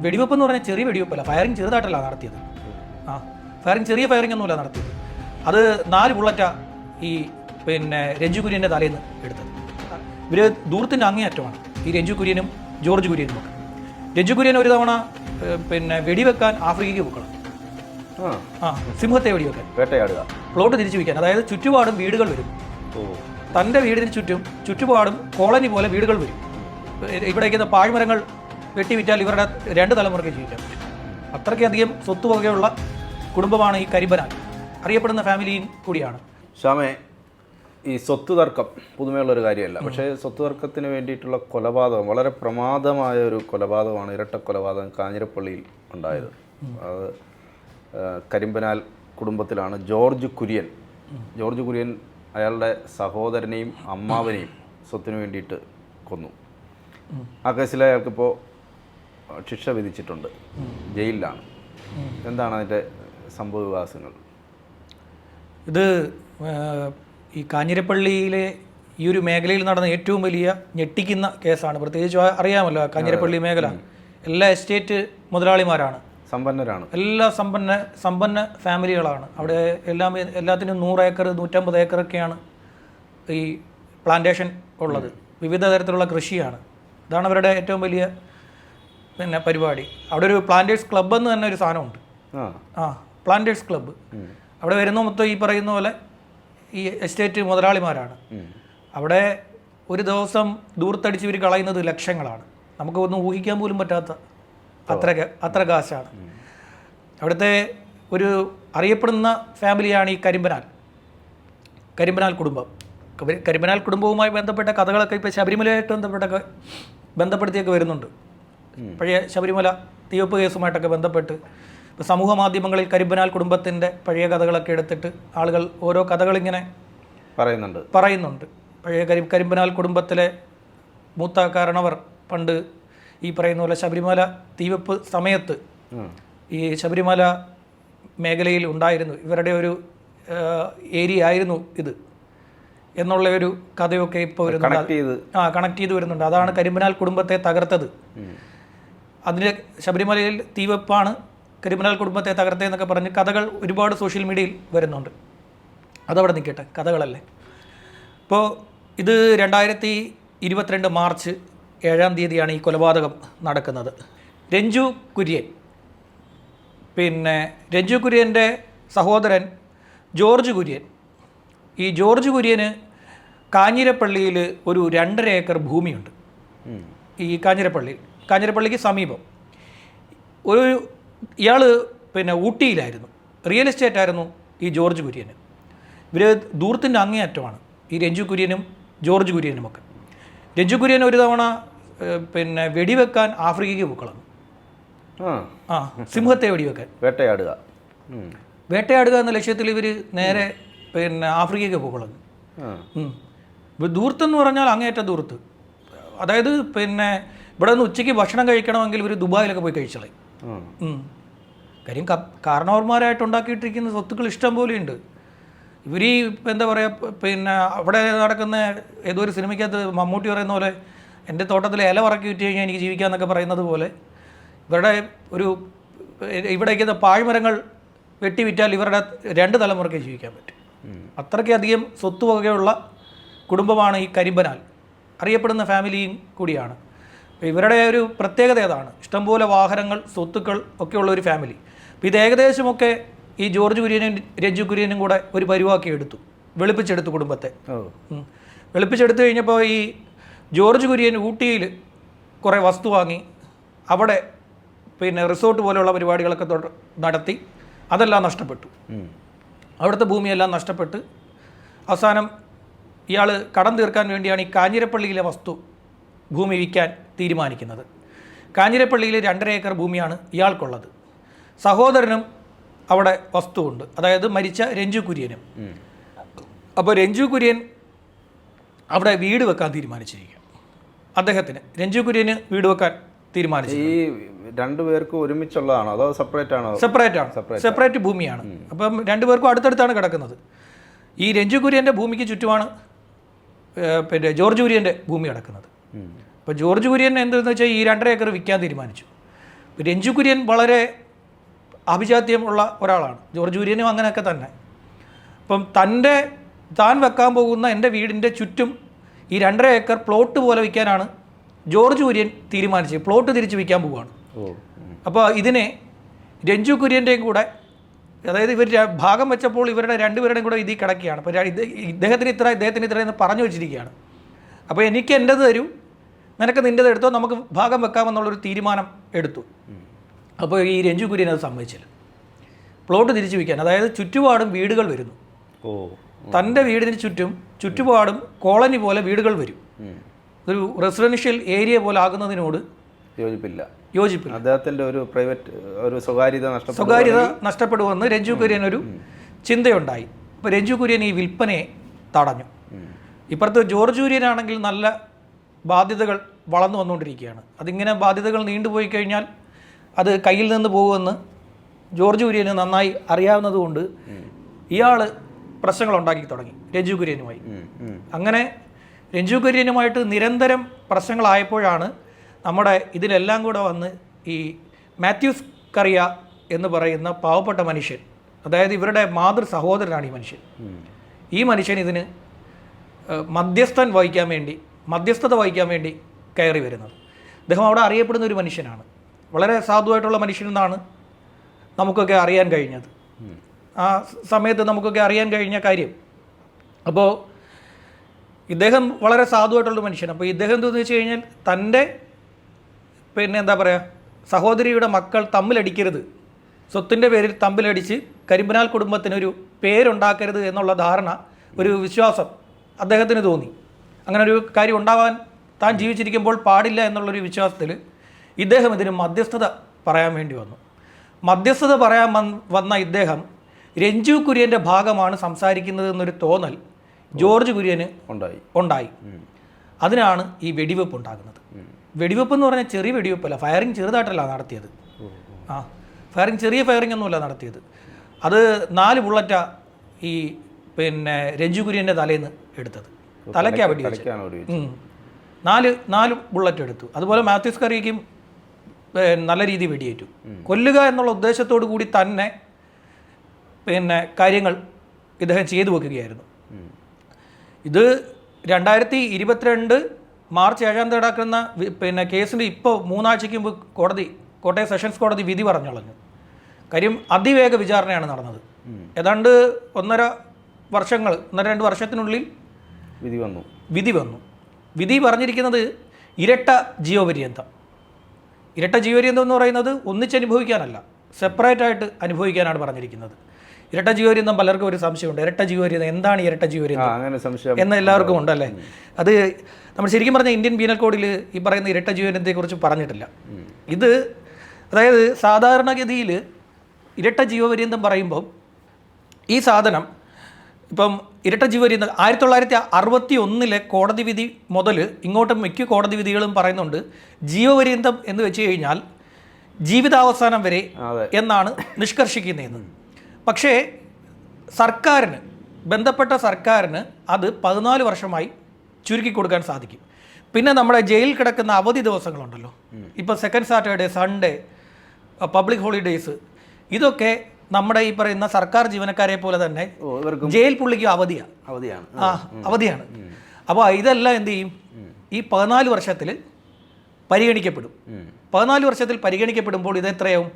വെടിവെപ്പ് എന്ന് പറഞ്ഞാൽ ചെറിയ വെടിവെപ്പല്ല ഫയറിങ് ചെറുതായിട്ടല്ല നടത്തിയത്. ആ ഫയറിങ് ചെറിയ ഫയറിംഗ് ഒന്നുമല്ല നടത്തിയത്. അത് നാല് ബുള്ളറ്റാ ഈ പിന്നെ രഞ്ജു കുര്യന്റെ തലയിൽ നിന്ന് എടുത്തത്. ഇവർ ദൂരത്തിന്റെ അങ്ങേയറ്റമാണ് ഈ രഞ്ജു കുര്യനും ജോർജ് കുര്യനും ഒക്കെ രഞ്ജു കുര്യൻ ഒരു തവണ പിന്നെ വെടിവെക്കാൻ ആഫ്രിക്കയ്ക്ക് പോക്കണം. ആ. സിംഹത്തെ വെടിവെക്കാൻ. വേട്ടയാടുക. പ്ലോട്ട് തിരിച്ചു വയ്ക്കാൻ. അതായത് ചുറ്റുപാടും വീടുകൾ വരും. തന്റെ വീടിന് ചുറ്റും ചുറ്റുപാടും കോളനി പോലെ വീടുകൾ വരും. ഇവിടേക്ക് പാഴ്മരങ്ങൾ വെട്ടിവിറ്റാൽ ഇവരുടെ രണ്ട് തലമുറയ്ക്ക് ജീവിക്കാൻ പറ്റും അത്രയ്ക്കധികം സ്വത്തുവകയുള്ള കുടുംബമാണ് ഈ കരിമ്പനാൽ. അറിയപ്പെടുന്ന ഫാമിലിയും കൂടിയാണ്. ശ്യാമേ ഈ സ്വത്ത് തർക്കം പുതുമയുള്ളൊരു കാര്യമല്ല. പക്ഷേ സ്വത്ത് തർക്കത്തിന് വേണ്ടിയിട്ടുള്ള കൊലപാതകം വളരെ പ്രമാദമായ ഒരു കൊലപാതകമാണ് ഇരട്ട കൊലപാതകം കാഞ്ഞിരപ്പള്ളിയിൽ ഉണ്ടായത്. അത് കരിമ്പനാൽ കുടുംബത്തിലാണ് ജോർജ് കുര്യൻ. ജോർജ് കുര്യൻ അയാളുടെ സഹോദരനെയും അമ്മാവനെയും സ്വത്തിന് വേണ്ടിയിട്ട് കൊന്നു. ആ കേസിൽ അയാൾക്കിപ്പോൾ ശിക്ഷ വിധിച്ചിട്ടുണ്ട്. ജയിലിലാണ്. എന്താണ് അതിന്റെ സംഭവ വികാസങ്ങൾ? ഇത് ഈ കാഞ്ഞിരപ്പള്ളിയിലെ ഈ ഒരു മേഖലയിൽ നടന്ന ഏറ്റവും വലിയ ഞെട്ടിക്കുന്ന കേസാണ്. പ്രത്യേകിച്ച് അറിയാമല്ലോ കാഞ്ഞിരപ്പള്ളി മേഖല. എല്ലാ എസ്റ്റേറ്റ് മുതലാളിമാരാണ്. സമ്പന്നരാണ്. എല്ലാ സമ്പന്ന സമ്പന്ന ഫാമിലികളാണ്. അവിടെ എല്ലാം എല്ലാത്തിനും നൂറ് ഏക്കർ നൂറ്റമ്പത് ഏക്കറൊക്കെയാണ് ഈ പ്ലാന്റേഷൻ ഉള്ളത്. വിവിധ തരത്തിലുള്ള കൃഷിയാണ്. ഇതാണ് അവരുടെ ഏറ്റവും വലിയ പിന്നെ പരിപാടി. അവിടെ ഒരു പ്ലാന്റേഴ്സ് ക്ലബ്ബ് എന്ന് തന്നെ ഒരു സാധനമുണ്ട്. ആ. പ്ലാന്റേഴ്സ് ക്ലബ്ബ് അവിടെ വരുന്ന മൊത്തം ഈ പറയുന്ന പോലെ ഈ എസ്റ്റേറ്റ് മുതലാളിമാരാണ്. അവിടെ ഒരു ദിവസം ദൂർത്തടിച്ച് ഇവർ കളയുന്നത് ലക്ഷങ്ങളാണ്. നമുക്ക് ഒന്നും ഊഹിക്കാൻ പോലും പറ്റാത്ത അത്ര അത്ര കാശാണ്. അവിടുത്തെ ഒരു അറിയപ്പെടുന്ന ഫാമിലിയാണ് ഈ കരിമ്പനാൽ. കരിമ്പനാൽ കുടുംബം. കരി- കരിമ്പനാൽ കുടുംബവുമായി ബന്ധപ്പെട്ട കഥകളൊക്കെ ഇപ്പോൾ ശബരിമലയായിട്ട് ബന്ധപ്പെട്ടൊക്കെ ബന്ധപ്പെടുത്തിയൊക്കെ വരുന്നുണ്ട്. പഴയ ശബരിമല തീവപ്പ് കേസുമായിട്ടൊക്കെ ബന്ധപ്പെട്ട് ഇപ്പോൾ സമൂഹ മാധ്യമങ്ങളിൽ കരിമ്പനാൽ കുടുംബത്തിന്റെ പഴയ കഥകളൊക്കെ എടുത്തിട്ട് ആളുകൾ ഓരോ കഥകളിങ്ങനെ പറയുന്നുണ്ട്. പറയുന്നുണ്ട്. പഴയ കരി കരിമ്പനാൽ കുടുംബത്തിലെ മൂത്ത കാരണവർ പണ്ട് ഈ പറയുന്ന പോലെ ശബരിമല തീവപ്പ് സമയത്ത് ഈ ശബരിമല മേഖലയിൽ ഉണ്ടായിരുന്നു. ഇവരുടെ ഒരു ഏരിയ ആയിരുന്നു ഇത്. എന്നുള്ള ഒരു കഥയൊക്കെ ഇപ്പോൾ വരുന്നുണ്ട്. ആ കണക്ട് ചെയ്ത് വരുന്നുണ്ട്. അതാണ് കരിമ്പനാൽ കുടുംബത്തെ തകർത്തത്. അതിന് ശബരിമലയിൽ തീവെപ്പാണ് ക്രിമിനൽ കുടുംബത്തെ തകർത്തതെന്നൊക്കെ പറഞ്ഞ് കഥകൾ ഒരുപാട് സോഷ്യൽ മീഡിയയിൽ വരുന്നുണ്ട്. അതവിടെ നിൽക്കട്ടെ കഥകളല്ലേ? ഇപ്പോൾ ഇത് രണ്ടായിരത്തി ഇരുപത്തിരണ്ട് മാർച്ച് ഏഴാം തീയതിയാണ് ഈ കൊലപാതകം നടക്കുന്നത്. രഞ്ജു കുര്യൻ പിന്നെ രഞ്ജു കുര്യന്റെ സഹോദരൻ ജോർജ് കുര്യൻ. ഈ ജോർജ് കുര്യന് കാഞ്ഞിരപ്പള്ളിയിൽ ഒരു രണ്ടര ഏക്കർ ഭൂമിയുണ്ട്. ഈ കാഞ്ഞിരപ്പള്ളിയിൽ. കാഞ്ഞിരപ്പള്ളിക്ക് സമീപം. ഒരു ഇയാൾ പിന്നെ ഊട്ടിയിലായിരുന്നു. റിയൽ എസ്റ്റേറ്റ് ആയിരുന്നു ഈ ജോർജ് കുര്യന്. ഇവർ ദൂരത്തിന്റെ അങ്ങേയറ്റമാണ്. ഈ രഞ്ജു കുര്യനും ജോർജ് കുര്യനുമൊക്കെ. രഞ്ജു കുര്യൻ ഒരു തവണ പിന്നെ വെടിവെക്കാൻ ആഫ്രിക്കയ്ക്ക് പോക്കളന്നു ആ. സിംഹത്തെ വെടിവെക്കാൻ. വേട്ടയാടുക. വേട്ടയാടുക എന്ന ലക്ഷ്യത്തിൽ ഇവർ നേരെ പിന്നെ ആഫ്രിക്കയ്ക്ക് പോക്കളന്നു. ദൂരത്തെന്ന് പറഞ്ഞാൽ അങ്ങേയറ്റ ദൂർത്ത് അതായത് പിന്നെ ഇവിടെ നിന്ന് ഉച്ചയ്ക്ക് ഭക്ഷണം കഴിക്കണമെങ്കിൽ ഇവർ ദുബായിലൊക്കെ പോയി. ഉം. കാര്യം കാരണവർമാരായിട്ട് ഉണ്ടാക്കിയിട്ടിരിക്കുന്ന സ്വത്തുക്കൾ ഇഷ്ടം പോലെയുണ്ട് ഇവർ ഈ ഇപ്പം എന്താ പറയുക പിന്നെ അവിടെ നടക്കുന്ന ഏതോ ഒരു സിനിമയ്ക്കകത്ത് മമ്മൂട്ടി പറയുന്ന പോലെ എന്റെ തോട്ടത്തിൽ ഇല പറക്കി വിറ്റ് കഴിഞ്ഞാൽ എനിക്ക് ജീവിക്കാമെന്നൊക്കെ പറയുന്നത് പോലെ ഇവരുടെ ഒരു ഇവിടേക്ക് പാഴ്മരങ്ങൾ വെട്ടി വിറ്റാൽ ഇവരുടെ രണ്ട് തലമുറയ്ക്ക് ജീവിക്കാൻ പറ്റും. അത്രയ്ക്കധികം സ്വത്തുവകയുള്ള കുടുംബമാണ് ഈ കരിമ്പനാൽ. അറിയപ്പെടുന്ന ഫാമിലിയും കൂടിയാണ്. ഇവരുടെ ഒരു പ്രത്യേകത ഏതാണ്? ഇഷ്ടംപോലെ വാഹനങ്ങൾ സ്വത്തുക്കൾ ഒക്കെയുള്ള ഒരു ഫാമിലി അപ്പോൾ ഇത് ഏകദേശമൊക്കെ ഈ ജോർജ് കുര്യനും രഞ്ജു കുര്യനും കൂടെ ഒരു പരിവാക്കി എടുത്തു. വെളുപ്പിച്ചെടുത്തു കുടുംബത്തെ. വെളുപ്പിച്ചെടുത്തു കഴിഞ്ഞപ്പോൾ ഈ ജോർജ് കുര്യൻ ഊട്ടിയിൽ കുറേ വസ്തു വാങ്ങി അവിടെ പിന്നെ റിസോർട്ട് പോലെയുള്ള പരിപാടികളൊക്കെ നടത്തി അതെല്ലാം നഷ്ടപ്പെട്ടു. അവിടുത്തെ ഭൂമിയെല്ലാം നഷ്ടപ്പെട്ട് അവസാനം ഇയാൾ കടം തീർക്കാൻ വേണ്ടിയാണ് ഈ കാഞ്ഞിരപ്പള്ളിയിലെ വസ്തു ഭൂമി വിൽക്കാൻ തീരുമാനിക്കുന്നത്. കാഞ്ഞിരപ്പള്ളിയിൽ രണ്ടര ഏക്കർ ഭൂമിയാണ് ഇയാൾക്കുള്ളത്. സഹോദരനും അവിടെ വസ്തുവുണ്ട്. അതായത് മരിച്ച രഞ്ജു കുര്യനും. അപ്പോൾ രഞ്ജു കുര്യൻ അവിടെ വീട് വെക്കാൻ തീരുമാനിച്ചിരിക്കുക അദ്ദേഹത്തിന് രഞ്ജു കുര്യന് വീട് വെക്കാൻ തീരുമാനിച്ചു ഈ രണ്ടു പേർക്ക് ഒരുമിച്ചുള്ളതാണോ? അതോ സെപ്പറേറ്റ് ആണോ? സെപ്പറേറ്റ് ആണ്. സെപ്പറേറ്റ് ഭൂമിയാണ്. അപ്പം രണ്ടുപേർക്കും അടുത്തടുത്താണ് കിടക്കുന്നത്. ഈ രഞ്ജു കുര്യന്റെ ഭൂമിക്ക് ചുറ്റുമാണ് പിന്നെ ജോർജ് കുര്യന്റെ ഭൂമി കിടക്കുന്നത്. അപ്പോൾ ജോർജ് കുര്യൻ എന്തെന്ന് വെച്ചാൽ ഈ രണ്ടര ഏക്കർ വിൽക്കാൻ തീരുമാനിച്ചു. രഞ്ജു കുര്യൻ വളരെ അഭിജാത്യമുള്ള ഒരാളാണ്. ജോർജ് കുര്യനും അങ്ങനെയൊക്കെ തന്നെ. അപ്പം തന്റെ താൻ വെക്കാൻ പോകുന്ന എന്റെ വീടിന്റെ ചുറ്റും ഈ രണ്ടര ഏക്കർ പ്ലോട്ട് പോലെ വിൽക്കാനാണ് ജോർജ് കുര്യൻ തീരുമാനിച്ചത്. പ്ലോട്ട് തിരിച്ച് വിൽക്കാൻ പോവുകയാണ്. അപ്പോൾ ഇതിനെ രഞ്ജു കുര്യന്റെയും കൂടെ അതായത് ഇവർ ഭാഗം വെച്ചപ്പോൾ ഇവരുടെ രണ്ടുപേരുടെയും കൂടെ ഇതിൽ കിടക്കുകയാണ്. അപ്പോൾ ഇദ്ദേഹത്തിന് ഇത്ര ഇദ്ദേഹത്തിന് ഇത്ര എന്ന് പറഞ്ഞു വെച്ചിരിക്കുകയാണ്. അപ്പോൾ എനിക്ക് എന്റെത് തരൂ. നിനക്ക് നിന്റെത് എടുത്തോ നമുക്ക് ഭാഗം വെക്കാമെന്നുള്ളൊരു തീരുമാനം എടുത്തു. അപ്പോൾ ഈ രഞ്ജു കുര്യൻ അത് സമ്മതിച്ചില്ല. പ്ലോട്ട് തിരിച്ചു വയ്ക്കാൻ അതായത് ചുറ്റുപാടും വീടുകൾ വരുന്നു. ഓ തന്റെ വീടിന് ചുറ്റും ചുറ്റുപാടും കോളനി പോലെ വീടുകൾ വരും. ഒരു റെസിഡൻഷ്യൽ ഏരിയ പോലെ ആകുന്നതിനോട് യോജിപ്പില്ല. യോജിപ്പില്ല. അദ്ദേഹത്തിന്റെ ഒരു പ്രൈവറ്റ് ഒരു സ്വകാര്യത നഷ്ടപ്പെടും സ്വകാര്യത നഷ്ടപ്പെടുമെന്ന് രഞ്ജു കുര്യൻ ഒരു ചിന്തയുണ്ടായി. അപ്പോൾ രഞ്ജു കുര്യൻ ഈ വിൽപ്പനയെ തടഞ്ഞു. ഇപ്പുറത്ത് ജോർജ് കുര്യനാണെങ്കിൽ നല്ല ബാധ്യതകൾ വളർന്നു വന്നുകൊണ്ടിരിക്കുകയാണ്. അതിങ്ങനെ ബാധ്യതകൾ നീണ്ടുപോയി കഴിഞ്ഞാൽ അത് കയ്യിൽ നിന്ന് പോകുമെന്ന് ജോർജ് കുര്യന് നന്നായി അറിയാവുന്നതുകൊണ്ട് ഇയാൾ പ്രശ്നങ്ങൾ ഉണ്ടാക്കി തുടങ്ങി രഞ്ജു കുര്യനുമായി. അങ്ങനെ രഞ്ജു കുര്യനുമായിട്ട് നിരന്തരം പ്രശ്നങ്ങളായപ്പോഴാണ് നമ്മുടെ ഇതിലെല്ലാം കൂടെ വന്ന് ഈ മാത്യൂസ് കറിയ എന്ന് പറയുന്ന പാവപ്പെട്ട മനുഷ്യൻ അതായത് ഇവരുടെ മാതൃ സഹോദരനാണ് ഈ മനുഷ്യൻ. ഈ മനുഷ്യൻ ഇതിന് മധ്യസ്ഥൻ വഹിക്കാൻ വേണ്ടി മധ്യസ്ഥത വഹിക്കാൻ വേണ്ടി കയറി വരുന്നത്. അദ്ദേഹം അവിടെ അറിയപ്പെടുന്ന ഒരു മനുഷ്യനാണ്. വളരെ സാധുവായിട്ടുള്ള മനുഷ്യൻ എന്നാണ് നമുക്കൊക്കെ അറിയാൻ കഴിഞ്ഞത്. ആ സമയത്ത് നമുക്കൊക്കെ അറിയാൻ കഴിഞ്ഞ കാര്യം. അപ്പോൾ ഇദ്ദേഹം വളരെ സാധുവായിട്ടുള്ള മനുഷ്യൻ അപ്പോൾ ഇദ്ദേഹം എന്തെന്ന് വെച്ച് കഴിഞ്ഞാൽ തന്റെ പിന്നെ എന്താ പറയുക സഹോദരിയുടെ മക്കൾ തമ്മിലടിക്കരുത്. സ്വത്തിന്റെ പേരിൽ തമ്മിലടിച്ച് കരിമ്പനാൽ കുടുംബത്തിനൊരു പേരുണ്ടാക്കരുത് എന്നുള്ള ധാരണ ഒരു വിശ്വാസം അദ്ദേഹത്തിന് തോന്നി. അങ്ങനെ ഒരു കാര്യം ഉണ്ടാവാൻ താൻ ജീവിച്ചിരിക്കുമ്പോൾ പാടില്ല എന്നുള്ളൊരു വിശ്വാസത്തിൽ ഇദ്ദേഹം ഇതിന് മധ്യസ്ഥത പറയാൻ വേണ്ടി വന്നു. മധ്യസ്ഥത പറയാൻ വന്ന- വന്ന ഇദ്ദേഹം രഞ്ജു കുര്യന്റെ ഭാഗമാണ് സംസാരിക്കുന്നത് എന്നൊരു തോന്നൽ ജോർജ് കുര്യന് ഉണ്ടായി. ഉണ്ടായി. അതിനാണ് ഈ വെടിവെപ്പ് ഉണ്ടാകുന്നത്. വെടിവെപ്പ് എന്ന് പറഞ്ഞാൽ ചെറിയ വെടിവെപ്പല്ല ഫയറിങ് ചെറുതായിട്ടല്ല നടത്തിയത്. ആ ഫയറിങ് ചെറിയ ഫയറിംഗ് ഒന്നുമല്ല നടത്തിയത്. അത് നാല് ബുള്ളറ്റാണ് ഈ പിന്നെ രഞ്ജു കുര്യന്റെ തലേന്ന് എടുത്തത്. തലയ്ക്കാ വെടി നാല് നാല് ബുള്ളറ്റ് എടുത്തു. അതുപോലെ മാത്യൂസ് കറിക്കും നല്ല രീതിയിൽ വെടിയേറ്റു. കൊല്ലുക എന്നുള്ള ഉദ്ദേശത്തോടു കൂടി തന്നെ പിന്നെ കാര്യങ്ങൾ ഇദ്ദേഹം ചെയ്തു വെക്കുകയായിരുന്നു. ഇത് രണ്ടായിരത്തി ഇരുപത്തിരണ്ട് മാർച്ച് ഏഴാം തീയതി നടക്കുന്ന പിന്നെ കേസിന്റെ ഇപ്പോൾ മൂന്നാഴ്ചയ്ക്ക് മുമ്പ് കോടതി കോട്ടയം സെഷൻസ് കോടതി വിധി പറഞ്ഞുള്ളഞ്ഞു കാര്യം അതിവേഗ വിചാരണയാണ് നടന്നത്. ഏതാണ്ട് ഒന്നര വർഷങ്ങൾ ഒന്നര രണ്ട് വർഷത്തിനുള്ളിൽ വിധി വന്നു. വിധി വന്നു. വിധി പറഞ്ഞിരിക്കുന്നത് ഇരട്ട ജീവപര്യന്തം. ഇരട്ട ജീവപര്യന്തം എന്ന് പറയുന്നത് ഒന്നിച്ചനുഭവിക്കാനല്ല സെപ്പറേറ്റ് ആയിട്ട് അനുഭവിക്കാനാണ് പറഞ്ഞിരിക്കുന്നത്. ഇരട്ട ജീവപര്യന്തം പലർക്കും ഒരു സംശയമുണ്ട്. ഇരട്ട ജീവപര്യന്തം എന്താണ് ഇരട്ട ജീവപര്യന്തം? അങ്ങനെ സംശയം എന്ന് എല്ലാവർക്കും ഉണ്ട്? അല്ലേ അത് നമ്മൾ ശരിക്കും പറഞ്ഞ ഇന്ത്യൻ പീനൽ കോഡിൽ ഈ പറയുന്ന ഇരട്ട ജീവപര്യന്തത്തെക്കുറിച്ച് പറഞ്ഞിട്ടില്ല. ഇത് അതായത് സാധാരണഗതിയിൽ ഇരട്ട ജീവപര്യന്തം പറയുമ്പം ഈ സാധനം ഇപ്പം ഇരട്ട ജീവരി ആയിരത്തി തൊള്ളായിരത്തി അറുപത്തി ഒന്നിലെ കോടതി വിധി മുതൽ ഇങ്ങോട്ട് മിക്ക കോടതി വിധികളും പറയുന്നുണ്ട് ജീവപര്യന്തം എന്ന് വെച്ച് കഴിഞ്ഞാൽ ജീവിതാവസാനം വരെ എന്നാണ് നിഷ്കർഷിക്കുന്നതെന്ന്. പക്ഷേ സർക്കാരിന് ബന്ധപ്പെട്ട സർക്കാരിന് അത് പതിനാല് വർഷമായി ചുരുക്കി കൊടുക്കാൻ സാധിക്കും. പിന്നെ നമ്മുടെ ജയിലിൽ കിടക്കുന്ന അവധി ദിവസങ്ങളുണ്ടല്ലോ. ഇപ്പോൾ second Saturday Sunday public holidays ഇതൊക്കെ നമ്മുടെ ഈ പറയുന്ന സർക്കാർ ജീവനക്കാരെ പോലെ തന്നെ ജയിൽ പുള്ളിക്ക് അവധിയാണ് അവധിയാണ്. ആ അവധിയാണ്. അപ്പോൾ ഇതെല്ലാം എന്ത് ചെയ്യും? ഈ പതിനാല് വർഷത്തിൽ പരിഗണിക്കപ്പെടും. പതിനാല് വർഷത്തിൽ പരിഗണിക്കപ്പെടുമ്പോൾ ഇത് എത്രയാവും?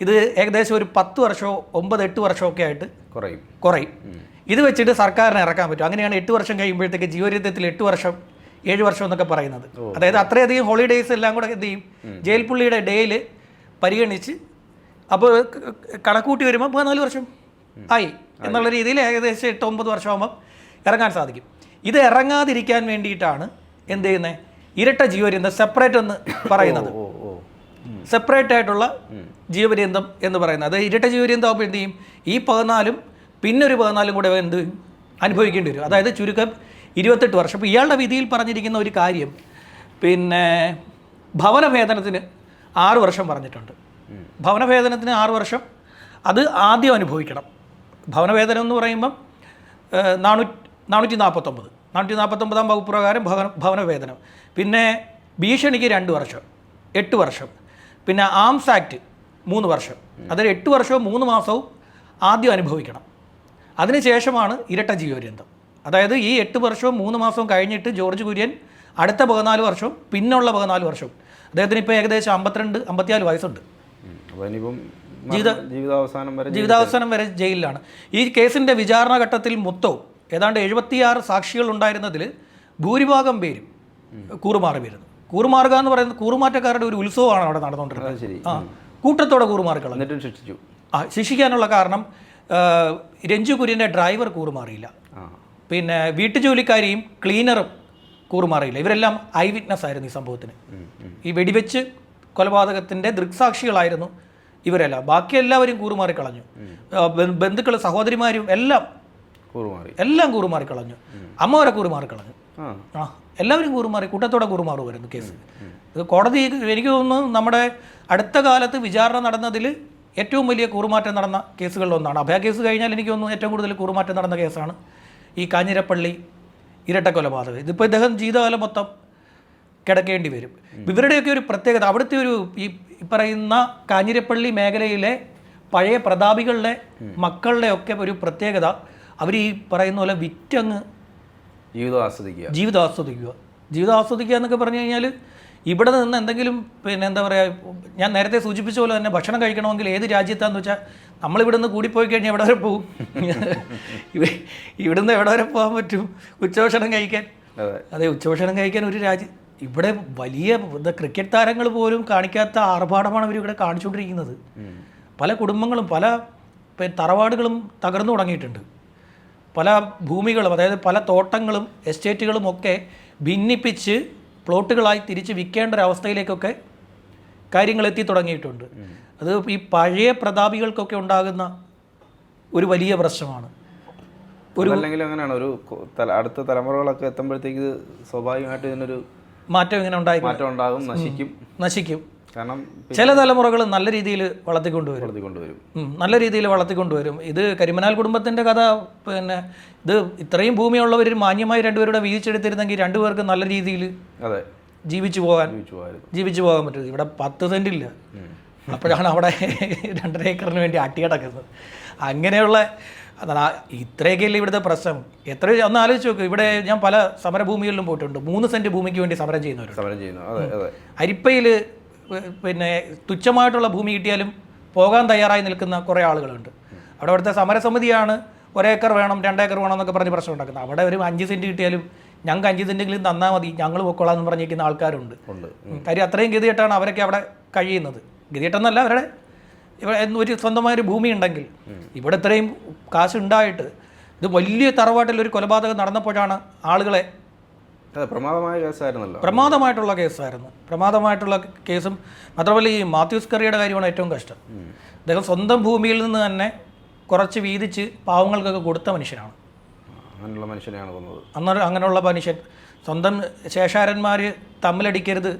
ഇത് ഏകദേശം ഒരു പത്ത് വർഷമോ ഒമ്പത് എട്ട് വർഷമോ ഒക്കെ ആയിട്ട് കുറയും. കുറയും. ഇത് വെച്ചിട്ട് സർക്കാരിനെ ഇറക്കാൻ പറ്റും. അങ്ങനെയാണ് എട്ട് വർഷം കഴിയുമ്പോഴത്തേക്ക് ജീവരീതത്തിൽ എട്ട് വർഷം ഏഴ് വർഷം എന്നൊക്കെ പറയുന്നത്. അതായത് അത്രയധികം ഹോളിഡേയ്സ് എല്ലാം കൂടെ എന്ത് ചെയ്യും? ജയിൽ പുള്ളിയുടെ ഡേയിൽ പരിഗണിച്ച് അപ്പോൾ കണക്കൂട്ടി വരുമ്പോൾ പതിനാല് വർഷം ആയി എന്നുള്ള രീതിയിൽ ഏകദേശം എട്ട് ഒമ്പത് വർഷമാകുമ്പോൾ ഇറങ്ങാൻ സാധിക്കും. ഇത് ഇറങ്ങാതിരിക്കാൻ വേണ്ടിയിട്ടാണ് എന്ത് ചെയ്യുന്നത് ഇരട്ട ജീവപര്യന്തം സെപ്പറേറ്റ് എന്ന് പറയുന്നത്. സെപ്പറേറ്റ് ആയിട്ടുള്ള ജീവപര്യന്തം എന്ന് പറയുന്നത്. അത് ഇരട്ട ജീവപര്യന്തം ആകുമ്പോൾ എന്ത് ചെയ്യും? ഈ പതിനാലും പിന്നൊരു പതിനാലും കൂടെ എന്ത് അനുഭവിക്കേണ്ടി വരും. അതായത് ചുരുക്കം ഇരുപത്തെട്ട് വർഷം. അപ്പോൾ ഇയാളുടെ വിധിയിൽ പറഞ്ഞിരിക്കുന്ന ഒരു കാര്യം പിന്നെ ഭവനഭേദനത്തിന് ആറ് വർഷം പറഞ്ഞിട്ടുണ്ട്. ഭവനഭേദനത്തിന് ആറ് വർഷം. അത് ആദ്യം അനുഭവിക്കണം. ഭവനവേതനം എന്ന് പറയുമ്പം നാനൂ നാനൂറ്റി നാൽപ്പത്തൊമ്പത് നാനൂറ്റി നാൽപ്പത്തൊമ്പതാം വകുപ്പ് പ്രകാരം ഭവന ഭവനവേതനം. പിന്നെ ഭീഷണിക്ക് രണ്ട് വർഷം എട്ട് വർഷം. പിന്നെ ആംസ് ആക്ട് മൂന്ന് വർഷം. അതിൽ എട്ട് വർഷവും മൂന്ന് മാസവും ആദ്യം അനുഭവിക്കണം. അതിനുശേഷമാണ് ഇരട്ട ജീവപര്യന്തം. അതായത് ഈ എട്ട് വർഷവും മൂന്ന് മാസവും കഴിഞ്ഞിട്ട് ജോർജ് കുര്യൻ അടുത്ത പതിനാല് വർഷവും പിന്നുള്ള പതിനാല് വർഷവും. അദ്ദേഹത്തിന് ഇപ്പോൾ ഏകദേശം അമ്പത്തിരണ്ട് അമ്പത്തിനാല് വയസ്സുണ്ട്. അപ്പോൾ ഇനിയിപ്പം മരണ- ജീവിതാവസാനം വരെ ജീവിതാവസാനം വരെ ജയിലിലാണ്. ഈ കേസിന്റെ വിചാരണ ഘട്ടത്തിൽ മൊത്തവും ഏതാണ്ട് എഴുപത്തിയാറ് സാക്ഷികൾ ഉണ്ടായിരുന്നതിൽ ഭൂരിഭാഗം പേരും കൂറുമാറി വരുന്നു. കൂറുമാറുക എന്ന് പറയുന്നത് കൂറുമാറ്റക്കാരുടെ ഒരു ഉത്സവമാണ് അവിടെ നടന്നുകൊണ്ടിരുന്നത്. ആ കൂട്ടത്തോടെ കൂറുമാറി കളഞ്ഞു എന്നിട്ടും ശിക്ഷിച്ചു. ആ ശിക്ഷിക്കാനുള്ള കാരണം രഞ്ജു കുര്യന്റെ ഡ്രൈവർ കൂറുമാറിയില്ല. പിന്നെ വീട്ടുജോലിക്കാരിയും ക്ലീനറും കൂറുമാറിയില്ല. ഇവരെല്ലാം ഐ വിറ്റ്നസ് ആയിരുന്നു ഈ സംഭവത്തിന്. ഈ വെടിവെച്ച് കൊലപാതകത്തിന്റെ ദൃക്സാക്ഷികളായിരുന്നു ഇവരെല്ലാം. ബാക്കി എല്ലാവരും കൂറുമാറി കളഞ്ഞു ബന്ധുക്കൾ സഹോദരിമാരും എല്ലാം കൂറുമാറി. എല്ലാം കൂറുമാറി കളഞ്ഞു അമ്മ വരെ കൂറുമാറി കളഞ്ഞു ആ എല്ലാവരും കൂറുമാറി കൂട്ടത്തോടെ കൂറുമാറുമായിരുന്നു കേസ്. ഇത് കോടതി എനിക്ക് തോന്നുന്നു നമ്മുടെ അടുത്ത കാലത്ത് വിചാരണ നടന്നതിൽ ഏറ്റവും വലിയ കൂറുമാറ്റം നടന്ന കേസുകളിലൊന്നാണ്. അഭയ കേസ് കഴിഞ്ഞാൽ എനിക്ക് തോന്നുന്നു ഏറ്റവും കൂടുതൽ കൂറുമാറ്റം നടന്ന കേസാണ് ഈ കാഞ്ഞിരപ്പള്ളി ഇരട്ടക്കൊലപാതകം. ഇതിപ്പോൾ ഇദ്ദേഹം ജീവിതകാലം മൊത്തം കിടക്കേണ്ടി വരും. ഇവരുടെയൊക്കെ ഒരു പ്രത്യേകത അവിടുത്തെ ഒരു ഈ പറയുന്ന കാഞ്ഞിരപ്പള്ളി മേഖലയിലെ പഴയ പ്രതാപികളുടെ മക്കളുടെ ഒക്കെ ഒരു പ്രത്യേകത. അവർ ഈ പറയുന്ന പോലെ വിറ്റങ്ങ് ജീവിതം ആസ്വദിക്കുക. ജീവിതം ആസ്വദിക്കുക. ജീവിതം ആസ്വദിക്കുക എന്നൊക്കെ പറഞ്ഞു കഴിഞ്ഞാൽ ഇവിടെ നിന്ന് എന്തെങ്കിലും പിന്നെ എന്താ പറയുക ഞാൻ നേരത്തെ സൂചിപ്പിച്ച പോലെ തന്നെ ഭക്ഷണം കഴിക്കണമെങ്കിൽ ഏത് രാജ്യത്താന്ന് വെച്ചാൽ നമ്മളിവിടെ നിന്ന് കൂടിപ്പോയി കഴിഞ്ഞാൽ എവിടെ വരെ പോകും ഇവ- ഇവിടുന്ന് എവിടെ വരെ പോകാൻ പറ്റും? ഉച്ചഭക്ഷണം കഴിക്കാൻ. അതെ ഉച്ചഭക്ഷണം കഴിക്കാൻ ഒരു രാജ്യം ഇവിടെ വലിയ ക്രിക്കറ്റ് താരങ്ങൾ പോലും കാണിക്കാത്ത ആർഭാടമാണ് ഇവർ ഇവിടെ കാണിച്ചുകൊണ്ടിരിക്കുന്നത്. പല കുടുംബങ്ങളും പല തറവാടുകളും തകർന്നു തുടങ്ങിയിട്ടുണ്ട്. പല ഭൂമികളും അതായത് പല തോട്ടങ്ങളും എസ്റ്റേറ്റുകളും ഒക്കെ ഭിന്നിപ്പിച്ച് പ്ലോട്ടുകളായി തിരിച്ച് വിൽക്കേണ്ട ഒരവസ്ഥയിലേക്കൊക്കെ കാര്യങ്ങൾ എത്തി തുടങ്ങിയിട്ടുണ്ട്. അത് ഈ പഴയ പ്രതാപികൾക്കൊക്കെ ഉണ്ടാകുന്ന ഒരു വലിയ പ്രശ്നമാണ്. ഒരു അല്ലെങ്കിൽ അങ്ങനെയാണ്. ഒരു അടുത്ത തലമുറകളൊക്കെ എത്തുമ്പോഴത്തേക്ക് സ്വാഭാവികമായിട്ട് ഇതിനൊരു മാറ്റം ഇങ്ങനെ ഉണ്ടായി മാറ്റം ഉണ്ടാകും നശിക്കും. നശിക്കും. കാരണം ചില തലമുറകൾ നല്ല രീതിയിൽ വളർത്തിക്കൊണ്ടുവരും. നല്ല രീതിയിൽ വളർത്തിക്കൊണ്ടുവരും. ഇത് കരിമനാൽ കുടുംബത്തിന്റെ കഥ പിന്നെ ഇത് ഇത്രയും ഭൂമിയുള്ളവർ മാന്യമായി രണ്ടുപേരുടെ വീതിച്ചെടുത്തിരുന്നെങ്കിൽ രണ്ടുപേർക്ക് നല്ല രീതിയിൽ അതെ. ജീവിച്ചു പോകാൻ ജീവിച്ചു പോകാൻ പറ്റും ഇവിടെ പത്ത് സെന്റില്ല അപ്പോഴാണ് അവിടെ രണ്ടര ഏക്കറിന് വേണ്ടി അട്ടിയടക്കുന്നത് അങ്ങനെയുള്ള അതാണ് ഇത്രയൊക്കെയല്ലേ ഇവിടുത്തെ പ്രശ്നം? എത്ര ഒന്ന് ആലോചിച്ച് നോക്ക്. ഇവിടെ ഞാൻ പല സമരഭൂമികളിലും പോയിട്ടുണ്ട്. മൂന്ന് സെന്റ് ഭൂമിക്ക് വേണ്ടി സമരം ചെയ്യുന്നവരുണ്ട്. സമരം ചെയ്യുന്നു. അരിപ്പയിൽ പിന്നെ തുച്ഛമായിട്ടുള്ള ഭൂമി കിട്ടിയാലും പോകാൻ തയ്യാറായി നിൽക്കുന്ന കുറേ ആളുകളുണ്ട്. അവിടെ അവിടുത്തെ സമരസമിതിയാണ് ഒരേക്കർ വേണം രണ്ടേക്കർ വേണം എന്നൊക്കെ പറഞ്ഞ് പ്രശ്നം ഉണ്ടാക്കുന്നത്. അവിടെ ഒരു അഞ്ച് സെന്റ് കിട്ടിയാലും ഞങ്ങൾക്ക് അഞ്ച് സെന്റെങ്കിലും തന്നാൽ മതി. ഞങ്ങൾ പൊക്കോളാം എന്ന് പറഞ്ഞിരിക്കുന്ന ആൾക്കാരുണ്ട്. കാര്യം അത്രയും ഗതികെട്ടാണ് അവരൊക്കെ അവിടെ കഴിയുന്നത്. ഗതികെട്ടെന്നല്ല അവരുടെ ഇവിടെ ഒരു സ്വന്തമായൊരു ഭൂമി ഉണ്ടെങ്കിൽ ഇവിടെ ഇത്രയും കാശ് ഉണ്ടായിട്ട് ഇത് വലിയ തറവാട്ടിൽ ഒരു കൊലപാതകം നടന്നപ്പോഴാണ് ആളുകളെ പ്രമാദമായ കേസായിരുന്നല്ലോ. പ്രമാദമായിട്ടുള്ള കേസായിരുന്നു. പ്രമാദമായിട്ടുള്ള കേസും മാത്രമല്ല ഈ മാത്യൂസ് കറിയുടെ കാര്യമാണ് ഏറ്റവും കഷ്ടം. അദ്ദേഹം സ്വന്തം ഭൂമിയിൽ നിന്ന് തന്നെ കുറച്ച് വീതിച്ച് പാവങ്ങൾക്കൊക്കെ കൊടുത്ത മനുഷ്യനാണ്. അങ്ങനെയുള്ള മനുഷ്യനെയാണ് കൊന്നത്. അന്നേരം അങ്ങനെയുള്ള മനുഷ്യൻ സ്വന്തം ശേഷാരന്മാർ തമ്മിലടിക്കരുത്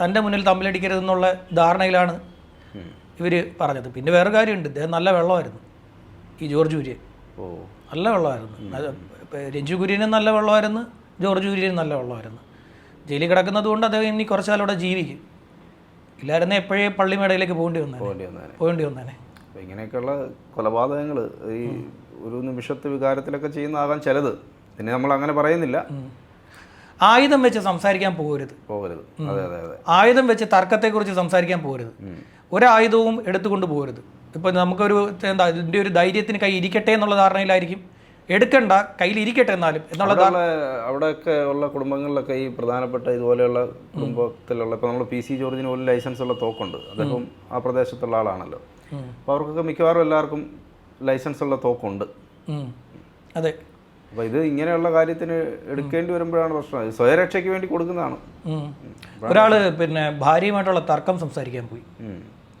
തന്റെ മുന്നിൽ തമ്മിലടിക്കരുത് എന്നുള്ള ധാരണയിലാണ് ഇവർ പറഞ്ഞത്. പിന്നെ വേറെ കാര്യമുണ്ട്. ഇദ്ദേഹം നല്ല വെള്ളമായിരുന്നു. ഈ ജോർജ് കുര്യൻ ഓ. നല്ല വെള്ളമായിരുന്നു. രഞ്ജു കുര്യനും നല്ല വെള്ളമായിരുന്നു. ജോർജ് കുര്യനും നല്ല വെള്ളമായിരുന്നു. ജയിലിൽ കിടക്കുന്നത് കൊണ്ട് അദ്ദേഹം ഇനി കുറച്ച് കാലം അവിടെ ജീവിക്കും. ഇല്ലായിരുന്നെ എപ്പോഴേ പള്ളിമേടയിലേക്ക് പോകേണ്ടി വന്നേ പോകേണ്ടി വന്നേനെ. ഇങ്ങനെയൊക്കെയുള്ള കൊലപാതകങ്ങൾ ഈ ഒരു നിമിഷത്തെ വികാരത്തിലൊക്കെ ചെയ്യുന്നതാകാൻ ചിലത്. പിന്നെ നമ്മൾ അങ്ങനെ പറയുന്നില്ല. ആയുധം വെച്ച് സംസാരിക്കാൻ പോകരുത്. പോകരുത്. ആയുധം വെച്ച് തർക്കത്തെക്കുറിച്ച് സംസാരിക്കാൻ പോകരുത്. ഒരായുധവും എടുത്തുകൊണ്ട് പോകരുത് ഇപ്പം നമുക്കൊരു എന്താ ഇതിന്റെ ഒരു ധൈര്യത്തിന് കൈ ഇരിക്കട്ടെ എന്നുള്ള ധാരണയിലായിരിക്കും. എടുക്കണ്ട കയ്യിൽ ഇരിക്കട്ടെ എന്നാലും എന്നുള്ള അവിടെയൊക്കെ ഉള്ള കുടുംബങ്ങളിലൊക്കെ ഈ പ്രധാനപ്പെട്ട ഇതുപോലെയുള്ള കുടുംബത്തിലുള്ള ഇപ്പോൾ നമ്മൾ പി സി ജോർജിന് പോലും ലൈസൻസ് ഉള്ള തോക്കുണ്ട്. അദ്ദേഹം ആ പ്രദേശത്തുള്ള ആളാണല്ലോ. അപ്പോൾ അവർക്കൊക്കെ മിക്കവാറും എല്ലാവർക്കും ലൈസൻസ് ഉള്ള തോക്കുണ്ട്. അതെ. അപ്പോൾ ഇത് ഇങ്ങനെയുള്ള കാര്യത്തിന് എടുക്കേണ്ടി വരുമ്പോഴാണ് പ്രശ്നം. സ്വയരക്ഷയ്ക്ക് വേണ്ടി കൊടുക്കുന്നതാണ്. ഒരാൾ ഒരാൾ പിന്നെ ഭാര്യയുമായിട്ടുള്ള തർക്കം സംസാരിക്കാൻ പോയി.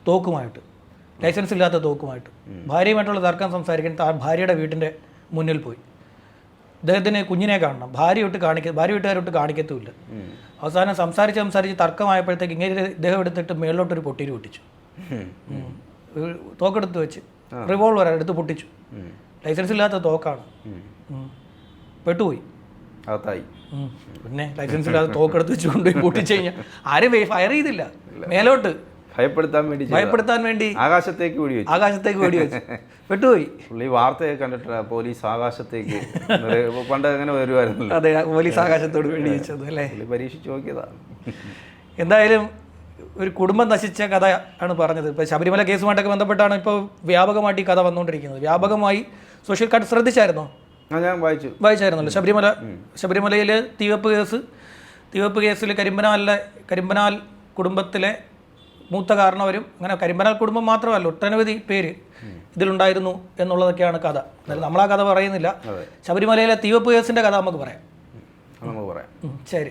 തോക്കുമായിട്ട് ലൈസൻസ് ഇല്ലാത്ത തോക്കുമായിട്ട്. ഭാര്യയുമായിട്ടുള്ള തർക്കം സംസാരിക്കാൻ ഭാര്യയുടെ വീട്ടിന്റെ മുന്നിൽ പോയി. അദ്ദേഹത്തിന് കുഞ്ഞിനെ കാണണം. ഭാര്യ വിട്ട് കാണിക്ക ഭാര്യ വീട്ടുകാരോട്ട് കാണിക്കത്തുമില്ല. അവസാനം സംസാരിച്ച് സംസാരിച്ച് തർക്കമായപ്പോഴത്തേക്ക് ഇങ്ങനെ ഇദ്ദേഹം എടുത്തിട്ട് മേളിലോട്ടൊരു പൊട്ടിരി പൊട്ടിച്ചു. തോക്കെടുത്ത് വെച്ച് റിവോൾവർ എടുത്ത് പൊട്ടിച്ചു. ലൈസൻസ് ഇല്ലാത്ത തോക്കാണ്. പെട്ടുപോയി. അതായി പിന്നെ ലൈസൻസ് ഇല്ലാതെ തോക്കെടുത്ത് വെച്ച് കൊണ്ടുപോയി പൊട്ടിച്ചു കഴിഞ്ഞാൽ ആരും ഫയർ ചെയ്തില്ല. മേലോട്ട്. ഭയപ്പെടുത്താൻ വേണ്ടി. ഭയപ്പെടുത്താൻ വേണ്ടി ആകാശത്തേക്ക് വെടി വെച്ചു. ആകാശത്തേക്ക് വെടിവെച്ചു വിട്ടുപോയി പുള്ളി വാർത്തയൊക്കെ കണ്ടിട്ട് പോലീസ് ആകാശത്തേക്ക് പണ്ട് അങ്ങനെ വരുമായിരുന്നല്ലോ അതെ പോലീസ് ആകാശത്തോട് വെടിവെച്ചത് അല്ലേ? പുള്ളി പരീക്ഷിച്ച് നോക്കിയതാ. എന്തായാലും ഒരു കുടുംബം നശിച്ച കഥ ആണ് പറഞ്ഞത്. ഇപ്പോൾ ശബരിമല കേസുമായിട്ടൊക്കെ ബന്ധപ്പെട്ടാണ് ഇപ്പോൾ വ്യാപകമായിട്ട് ഈ കഥ വന്നുകൊണ്ടിരിക്കുന്നത്. വ്യാപകമായി സോഷ്യൽ കാർഡ് ശ്രദ്ധിച്ചായിരുന്നോ? ഞാൻ വായിച്ചു. വായിച്ചായിരുന്നല്ലോ. ശബരിമല ശബരിമലയിലെ തീവപ്പ് കേസ് തീവപ്പ് കേസിൽ കരിമ്പനാലിലെ കരിമ്പനാൽ കുടുംബത്തിലെ മൂത്ത കാരണവരും അങ്ങനെ കരിമ്പനാൽ കുടുംബം മാത്രമല്ല ഒട്ടനവധി പേര് ഇതിലുണ്ടായിരുന്നു എന്നുള്ളതൊക്കെയാണ് കഥ. എന്നാലും നമ്മൾ ആ കഥ പറയുന്നില്ല. ശബരിമലയിലെ തീവപ്പ് കേസിന്റെ കഥ നമുക്ക് പറയാം. നമുക്ക് പറയാം. ശരി.